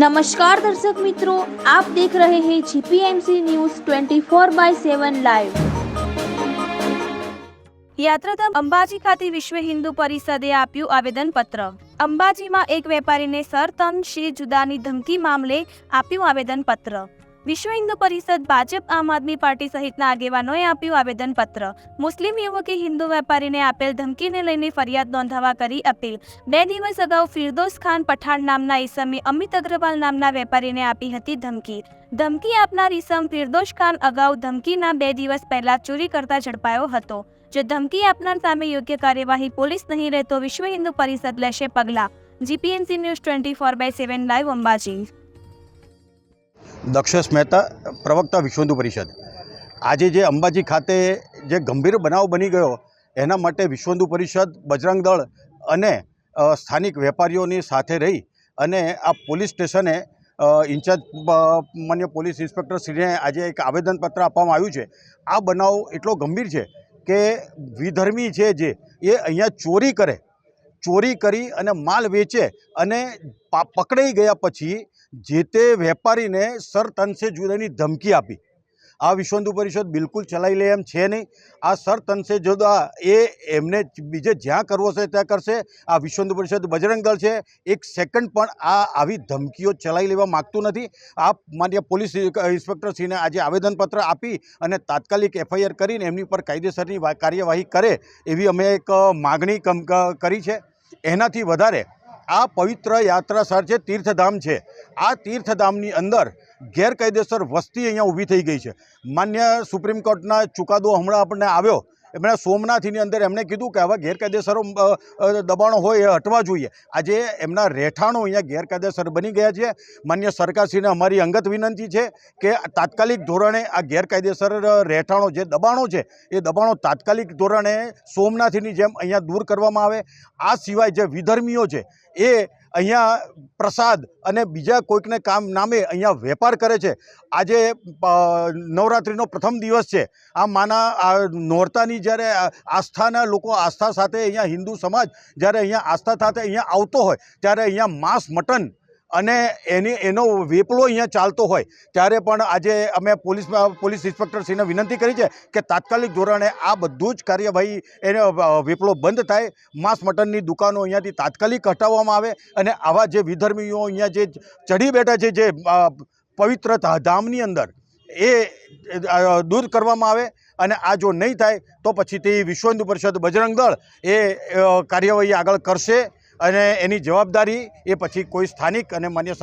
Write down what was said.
નમસ્કાર દર્શક મિત્રો, આપ દેખ રહે હે જીપીએમસી ન્યૂઝ 24 બાય 7 લાઈવ યાત્રાધામ અંબાજી ખાતે વિશ્વ હિન્દુ પરિષદે આપ્યું આવેદનપત્ર. અંબાજીમાં એક વેપારીને સરતન શ્રી જુદાની ધમકી મામલે આપ્યું આવેદનપત્ર. વિશ્વ હિન્દુ પરિષદ ભાજપ આમ આદમી પાર્ટી સહિતના આગેવાનોએ આપ્યું આવેદનપત્ર. મુસ્લિમ યુવકે હિન્દુ વેપારીને આપેલ ધમકીને લઈને ફરિયાદ નોંધાવા કરી અપીલ. બે દિવસ અગાઉ ફિરદોસ ખાન પઠાણ નામના ઈસમે અમિત અગ્રવાલ નામના વેપારીને આપી હતી ધમકી. ધમકી આપનાર ઈસમ ફિરદોસ ખાન અગાઉ ધમકીના બે દિવસ પહેલા ચોરી કરતા ઝડપાયો હતો. જો ધમકી આપનાર સામે યોગ્ય કાર્યવાહી પોલીસ નહીં રહે તો વિશ્વ હિન્દુ પરિષદ લેશે પગલાં. GPNC news twenty four by seven live Ambaji. Dakshesh Mehta, પ્રવક્તા વિશ્વ હિન્દુ પરિષદ. આજે જે અંબાજી ખાતે જે ગંભીર બનાવ બની ગયો, એના માટે વિશ્વ હિન્દુ પરિષદ, બજરંગ દળ અને સ્થાનિક વેપારીઓની સાથે રહી અને આ પોલીસ સ્ટેશને ઇન્ચાર્જ માન્ય પોલીસ ઇન્સ્પેક્ટર શ્રીને આજે એક આવેદનપત્ર આપવામાં આવ્યું છે. આ બનાવ એટલો ગંભીર છે કે વિધર્મી છે જે, એ અહીંયા ચોરી કરે ચોરી કરી અને માલ વેચે અને પકડાઈ ગયા પછી જે તે વેપારીને સરતંશે જુદાની ધમકી આપી. આ વિશ્વંદુ પરિષદ બિલકુલ ચલાવી લે એમ છે નહીં. આ સર તનસે જુદા, એ એમને બીજે જ્યાં કરવો છે ત્યાં કરશે. આ વિશ્વંદુ પરિષદ બજરંગ દળ છે. એક સેકન્ડ પણ આ આવી ધમકીઓ ચલાવી લેવા માગતું નથી. આ માન્ય પોલીસ ઇન્સ્પેક્ટરશ્રીને આજે આવેદનપત્ર આપી અને તાત્કાલિક એફઆઈઆર કરીને એમની પર કાયદેસરની કાર્યવાહી કરે એવી અમે એક માગણી કરી છે. એનાથી વધારે આ પવિત્ર યાત્રા સ્થળ છે, તીર્થધામ છે. આ તીર્થધામની અંદર ગેરકાયદેસર વસ્તી અહીંયા ઊભી થઈ ગઈ છે. માન્ય સુપ્રીમ કોર્ટના ચુકાદો હમણાં આપણને આવ્યો એમણે સોમનાથની અંદર એમણે કીધું કે આવા ગેરકાયદેસર દબાણો હોય એ હટવા જોઈએ. આજે એમના રહેઠાણો અહીંયા ગેરકાયદેસર બની ગયા છે. માન્ય સરકારશ્રીને અમારી અંગત વિનંતી છે કે તાત્કાલિક ધોરણે આ ગેરકાયદેસર રહેઠાણો જે દબાણો છે, એ દબાણો તાત્કાલિક ધોરણે સોમનાથની જેમ અહીંયા દૂર કરવામાં આવે. આ સિવાય જે વિધર્મીઓ છે, એ અહીંયા પ્રસાદ અને બીજા કોઈકને કામ નામે અહીંયા વેપાર કરે છે. આજે નવરાત્રિનો પ્રથમ દિવસ છે. આ માના, આ નોરતાની જ્યારે આસ્થાના લોકો આસ્થા સાથે અહીંયા હિન્દુ સમાજ જ્યારે અહીંયા આસ્થા સાથે અહીંયા આવતો હોય, ત્યારે અહીંયા માંસ મટન અને એની, એનો વેપલો અહીંયા ચાલતો હોય, ત્યારે પણ આજે અમે પોલીસ પોલીસ ઇન્સ્પેક્ટરશ્રીને વિનંતી કરી છે કે તાત્કાલિક ધોરણે આ બધું જ કાર્યવાહી, એનો વેપલો બંધ થાય, માંસ મટનની દુકાનો અહીંયાથી તાત્કાલિક હટાવવામાં આવે, અને આવા જે વિધર્મીઓ અહીંયા જે ચઢી બેઠા છે, જે પવિત્ર ધામની અંદર, એ દૂર કરવામાં આવે, અને આ જો નહીં થાય, તો પછી તે વિશ્વ હિન્દુ પરિષદ બજરંગ દળ એ કાર્યવાહી આગળ કરશે અને એની જવાબદારી એ પછી કોઈ સ્થાનિક અને માન્ય